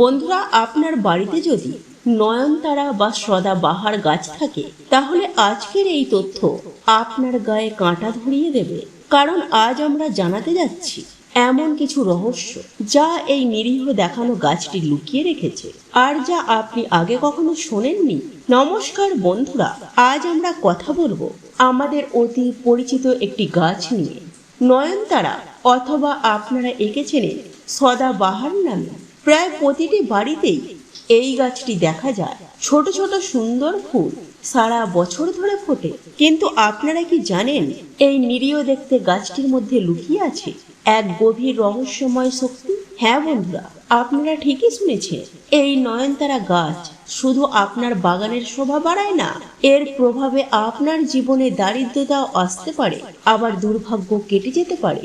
বন্ধুরা, আপনার বাড়িতে যদি নয়নতারা বা সদাবাহার গাছ থাকে, তাহলে আজকের এই তথ্য আপনার গায়ে কাঁটা ধরিয়ে দেবে। কারণ আজ আমরা জানাতে যাচ্ছি এমন কিছু রহস্য যা এই নিরীহ দেখানো গাছটি লুকিয়ে রেখেছে। আর যা আপনি আগে কখনো শোনেননি। নমস্কার বন্ধুরা, আজ আমরা কথা বলব আমাদের অতি পরিচিত একটি গাছ নিয়ে। নয়নতারা অথবা আপনারা এঁকেছেন সদাবাহার নামে। প্রায় প্রতিটি বাড়িতেই এই গাছটি দেখা যায়। ছোট ছোট সুন্দর ফুল সারা বছর ধরে ফোটে। কিন্তু আপনারা কি জানেন, এই নিরীহ দেখতে গাছটির মধ্যে লুকিয়ে আছে এক গভীর রহস্যময় শক্তি? হ্যাঁ বন্ধুরা, আপনারা ঠিকই শুনেছেন, এই নয়নতারা গাছ শুধু আপনার বাগানের শোভা বাড়ায় না, এর প্রভাবে আপনার জীবনে দারিদ্রতাও আসতে পারে, আবার দুর্ভাগ্য কেটে যেতে পারে।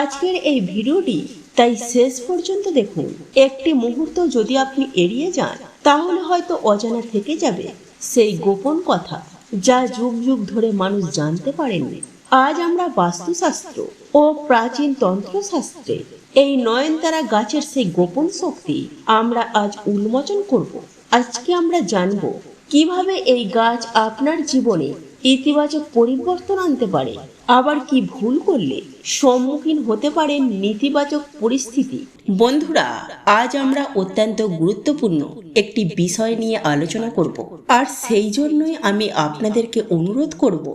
আজকের এই ভিডিওটি তাই শেষ পর্যন্ত দেখুন, একটি মুহূর্ত যদি আপনি এড়িয়ে যান, তাহলে হয়তো অজানা থেকে যাবে সেই গোপন কথা যা যুগ যুগ ধরে মানুষ জানতে পারেননি। আজ আমরা বাস্তুশাস্ত্র ও প্রাচীন তন্ত্রশাস্ত্রে এই নয়নতারা গাছের সেই গোপন শক্তি আমরা আজ উন্মোচন করব। আজকে আমরা জানব কীভাবে এই গাছ আপনার জীবনে ইতিবাচক পরিবর্তন আনতে পারে। আবার কি ভুল করলে? সম্মুখীন হতে পারেন নেতিবাচক পরিস্থিতি। বন্ধুরা, আজ আমরা অত্যন্ত গুরুত্বপূর্ণ একটি বিষয় নিয়ে আলোচনা করব। আর সেই জন্যই আমি আপনাদেরকে অনুরোধ করব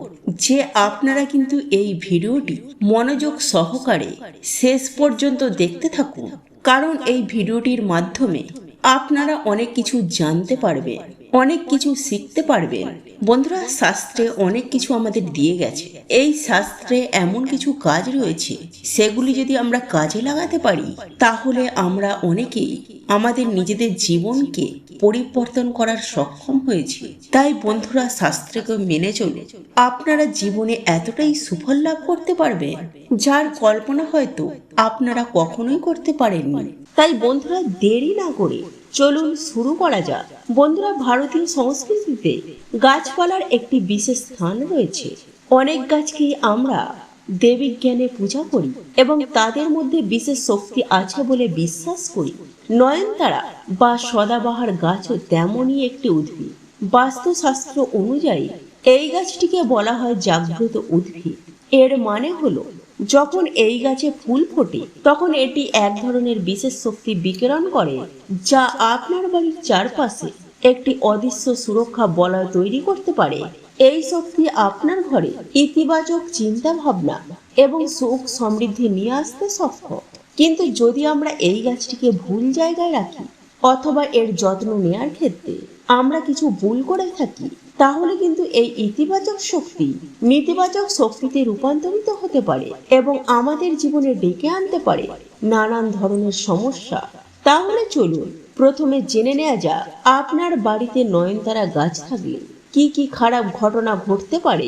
যে আপনারা কিন্তু এই ভিডিওটি মনোযোগ সহকারে শেষ পর্যন্ত দেখতে থাকুন। কারণ এই ভিডিওটির মাধ্যমে আপনারা অনেক কিছু জানতে পারবে, অনেক কিছু শিখতে পারবেন বন্ধুরা, শাস্ত্রে অনেক কিছু আমাদের দিয়ে গেছে। এই শাস্ত্রে এমন কিছু কাজ রয়েছে, সেগুলি যদি আমরা কাজে লাগাতে পারি, তাহলে আমরা অনেকেই আমাদের নিজেদের জীবনকে পরিবর্তন করার সক্ষম হয়েছি। তাই বন্ধুরা, শাস্ত্রকে মেনে চলে আপনারা জীবনে এতটাই সুফল লাভ করতে পারবেন, যার কল্পনা হয়তো আপনারা কখনোই করতে পারেননি। তাই বন্ধুরা, দেরি না করে চলুন শুরু করা যাক। বন্ধুরা, ভারতীয় সংস্কৃতিতে গাছপালার একটি বিশেষ স্থান রয়েছে। অনেক গাছকেই আমরা দেবী জ্ঞানে পূজা করি এবং তাদের মধ্যে বিশেষ শক্তি আছে বলে বিশ্বাস করি। নয়নতারা বা সদাবাহার গাছও তেমনই একটি উদ্ভিদ। বাস্তুশাস্ত্র অনুযায়ী এই গাছটিকে বলা হয় জাগ্রত উদ্ভিদ। এর মানে হলো, যখন এই গাছে ফুল ফোটে, তখন এটি এক ধরনের বিশেষ শক্তি বিকিরণ করে, যা আপনার বাড়ির চারপাশে একটি অদৃশ্য সুরক্ষা বলয় তৈরি করতে পারে। এই শক্তি আপনার ঘরে ইতিবাচক চিন্তা ভাবনা এবং সুখ সমৃদ্ধি নিয়ে আসতে সক্ষম। কিন্তু যদি আমরা এই গাছটিকে ভুল জায়গায় রাখি অথবা এর যত্ন নেয়ার ক্ষেত্রে আমরা কিছু ভুল করে থাকি, তাহলে কিন্তু এই ইতিবাচক শক্তি নেতিবাচক শক্তিতে রূপান্তরিত হতে পারে এবং আমাদের জীবনে ডেকে আনতে পারে নানান ধরনের সমস্যা। তাহলে চলুন, প্রথমে জেনে নেওয়া যাক, আপনার বাড়িতে নয়নতারা গাছ থাকলে কি কি খারাপ ঘটনা ঘটতে পারে?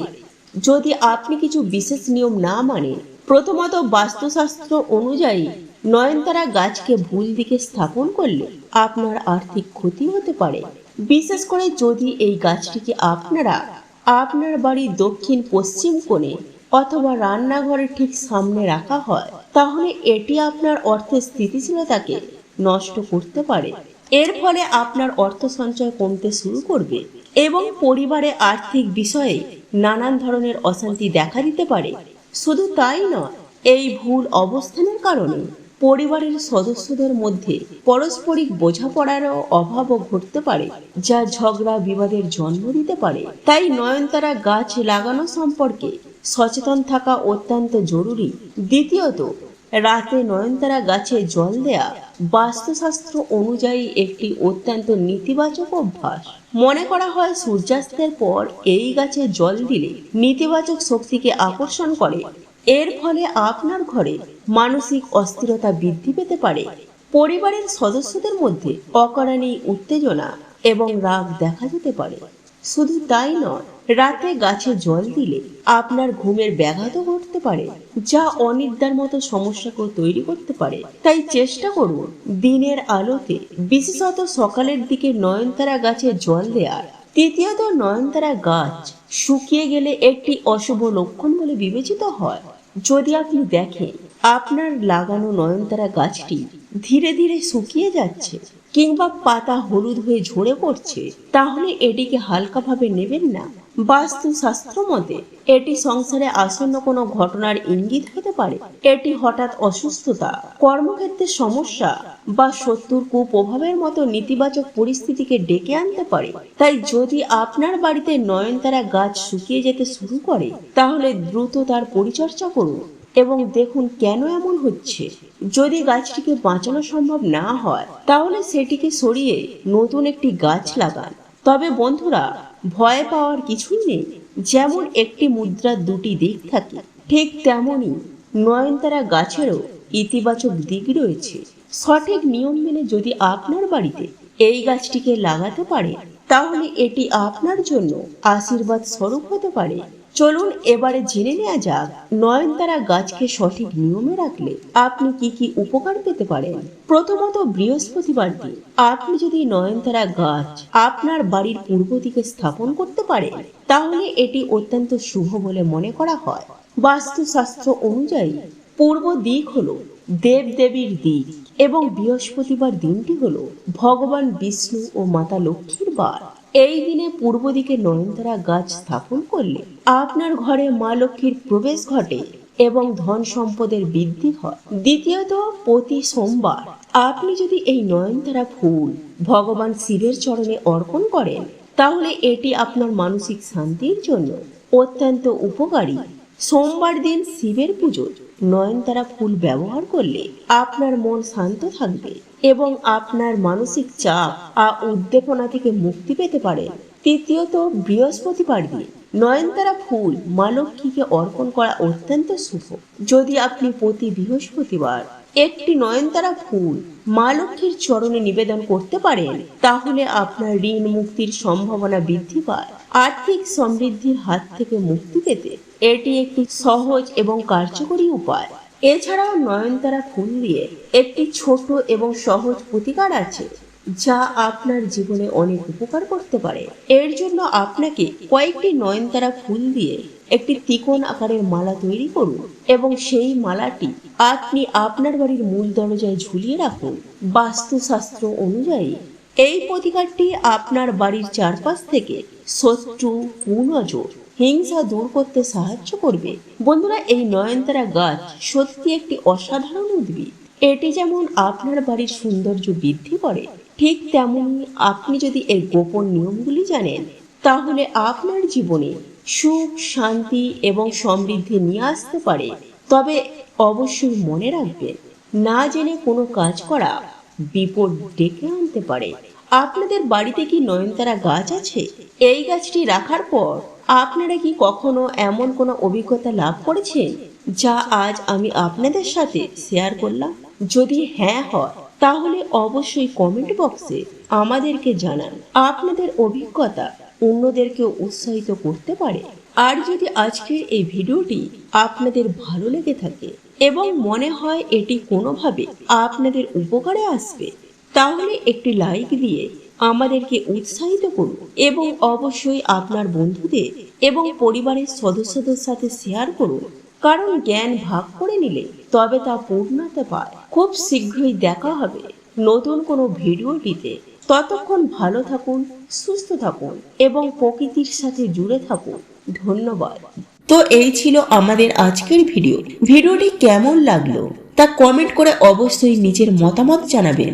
যদি আপনি কিছু বিশেষ নিয়ম না মানেন, প্রথমত বাস্তুশাস্ত্র অনুযায়ী নয়নতারা গাছকে ভুল দিকে স্থাপন করলে আপনার আর্থিক ক্ষতি হতে পারে। বিশেষ করে যদি এই গাছটিকে আপনারা আপনার বাড়ির দক্ষিণ পশ্চিম কোণে অথবা রান্নাঘরের ঠিক সামনে রাখা হয়, তাহলে এটি আপনার অর্থের স্থিতিশীলতাকে নষ্ট করতে পারে। এর ফলে আপনার অর্থ সঞ্চয় কমতে শুরু করবে। এবং পরিবারে আর্থিক বিষয়ে নানান ধরনের অশান্তি দেখা দিতে পারে। শুধু তাই নয়, এই ভুল অবস্থানের কারণে পরিবারের সদস্যদের মধ্যে পারস্পরিক বোঝাপড়ারও অভাবও ঘটতে পারে, যা ঝগড়া বিবাদের জন্ম দিতে পারে। তাই নয়নতারা গাছ লাগানো সম্পর্কে সচেতন থাকা অত্যন্ত জরুরি। দ্বিতীয়ত রাতে নয়নতারা গাছে জল দেয়া বাস্তুশাস্ত্র অনুযায়ী একটি অত্যন্ত নেতিবাচক অভ্যাস। মনে করা হয় সূর্যাস্তের পর এই গাছে জল দিলে নেতিবাচক শক্তিকে আকর্ষণ করে। এর ফলে আপনার ঘরে মানসিক অস্থিরতা বৃদ্ধি পেতে পারে। পরিবারের সদস্যদের মধ্যে অকারণেই উত্তেজনা এবং রাগ দেখা যেতে পারে। শুধু তাই নয়, রাতে গাছে জল দিলে আপনার ঘুমের ব্যাঘাত ঘটতে পারে, যা অনিদ্রার মতো সমস্যাকেও তৈরি করতে পারে। তাই চেষ্টা করুন, দিনের আলোতে বিশেষত সকালের দিকে নয়নতারা গাছে জল দেওয়ার তৃতীয়ত, নয়নতারা গাছ শুকিয়ে গেলে একটি অশুভ লক্ষণ বলে বিবেচিত হয়। যদি আপনি দেখেন, আপনার লাগানো নয়নতারা গাছটি ধীরে ধীরে শুকিয়ে যাচ্ছে কিংবা পাতা হলুদ হয়ে ঝরে পড়ছে, তাহলে এটিকে হালকাভাবে নেবেন না। বাস্তু শাস্ত্র মতে, এটি সংসারে আসন্ন কোনো ঘটনার ইঙ্গিত হতে পারে। এটি হঠাৎ অসুস্থতা কর্মক্ষেত্রে সমস্যা বা শত্রুর কুপ্রভাবের মতো নেতিবাচক পরিস্থিতিকে ডেকে আনতে পারে। তাই যদি আপনার বাড়িতে নয়নতারা গাছ শুকিয়ে যেতে শুরু করে, তাহলে দ্রুত তার পরিচর্যা করুন। এবং দেখুন কেন এমন হচ্ছে। যদি গাছটিকে বাঁচানো সম্ভব না হয়, তাহলে সেটিকে সরিয়ে নতুন একটি গাছ লাগান। তবে বন্ধুরা, ভয় পাওয়ার কিছুই নেই। যেমন একটি মুদ্রার দুটি দিক থাকে, ঠিক তেমনই নয়নতারা গাছেরও ইতিবাচক দিক রয়েছে। সঠিক নিয়ম মেনে যদি আপনার বাড়িতে এই গাছটিকে লাগাতে পারে, তাহলে এটি আপনার জন্য আশীর্বাদ স্বরূপ হতে পারে। চলুন এবারে জেনে নেওয়া যাক, নয়নতারা গাছকে সঠিক নিয়মে রাখলে আপনি কি কি উপকার পেতে পারেন? প্রথমত বৃহস্পতিবার দিন আপনি যদি নয়নতারা গাছ আপনার বাড়ির পূর্ব দিকে স্থাপন করতে পারেন, তাহলে এটি অত্যন্ত শুভ বলে মনে করা হয়। বাস্তুশাস্ত্র অনুযায়ী, পূর্ব দিক হলো দেব দেবীর দিক এবং বৃহস্পতিবার দিনটি হলো ভগবান বিষ্ণু ও মাতা লক্ষ্মীর বার। এই দিনে পূর্ব দিকে নয়নতারা গাছ স্থাপন করলে আপনার ঘরে মা লক্ষ্মীর প্রবেশ ঘটে এবং ধন সম্পদের বৃদ্ধি হয়। দ্বিতীয়ত, প্রতি সোমবার আপনি যদি এই নয়নতারা ফুল ভগবান শিবের চরণে অর্পণ করেন, তাহলে এটি আপনার মানসিক শান্তির জন্য অত্যন্ত উপকারী। সোমবার দিন শিবের পুজোয় নয়নতারা ফুল ব্যবহার করলে আপনার মন শান্ত থাকবে এবং আপনার মানসিক চাপ আর উদ্দীপনা থেকে মুক্তি পেতে পারেন তৃতীয়ত, বৃহস্পতিবার দিন নয়নতারা ফুল মা লক্ষ্মীকে অর্পণ করা অত্যন্ত শুভ। যদি আপনি প্রতি বৃহস্পতিবার একটি নয়নতারা ফুল মা লক্ষ্মীর চরণে নিবেদন করতে পারেন, তাহলে আপনার ঋণ মুক্তির সম্ভাবনা বৃদ্ধি পায়। আর্থিক সমৃদ্ধির হাত থেকে মুক্তি পেতে এটি একটি সহজ এবং কার্যকরী উপায়। এছাড়াও নয়নতারা ফুল দিয়ে একটি ছোট এবং সহজ প্রতিকার আছে, যা আপনার জীবনে অনেক উপকার করতে পারে। এর জন্য আপনাকে কয়েকটি নয়নতারা ফুল দিয়ে একটি ত্রিকোণ আকারের মালা তৈরি করুন এবং সেই মালাটি আপনি আপনার বাড়ির মূল দরজায় ঝুলিয়ে রাখুন। বাস্তুশাস্ত্র অনুযায়ী এই প্রতিকারটি আপনার বাড়ির চারপাশ থেকে শত্রু কুনজর হিংসা দূর করতে সাহায্য করবে। বন্ধুরা, এই নয়নতারা গাছ সত্যি একটি অসাধারণ উদ্ভিদ। এটি যেমন আপনার বাড়ির সৌন্দর্য বৃদ্ধি করে, ঠিক তেমনি আপনি যদি এর গোপন নিয়মগুলি জানেন, তাহলে আপনার জীবনে সুখ, শান্তি এবং সমৃদ্ধি নিয়ে আসতে পারে। তবে অবশ্যই মনে রাখবেন, না জেনে কোনো কাজ করা বিপদ ডেকে আনতে পারে। আপনাদের বাড়িতে কি নয়নতারা গাছ আছে? এই গাছটি রাখার পর আপনারা কি কখনো এমন কোনো অভিজ্ঞতা লাভ করেছেন যা আজ আমি আপনাদের সাথে শেয়ার করলাম? যদি হ্যাঁ হয়, তাহলে অবশ্যই কমেন্ট বক্সে আমাদেরকে জানান। আপনাদের অভিজ্ঞতা অন্যদেরকে উৎসাহিত করতে পারে। আর যদি আজকের এই ভিডিওটি আপনাদের ভালো লেগে থাকে এবং মনে হয় এটি কোনোভাবে আপনাদের উপকারে আসবে তাহলে একটি লাইক দিয়ে আমাদেরকে উৎসাহিত করুন এবং অবশ্যই আপনার বন্ধুদের এবং পরিবারের সদস্যদের সাথে শেয়ার করুন। কারণ জ্ঞান ভাগ করে নিলে তবে তা পূর্ণতা পায়। খুব শীঘ্রই দেখা হবে নতুন কোনো ভিডিওটিতে। ততক্ষণ ভালো থাকুন, সুস্থ থাকুন এবং প্রকৃতির সাথে জুড়ে থাকুন। ধন্যবাদ। তো এই ছিল আমাদের আজকের ভিডিও। ভিডিওটি কেমন লাগল তা কমেন্ট করে অবশ্যই নিজের মতামত জানাবেন।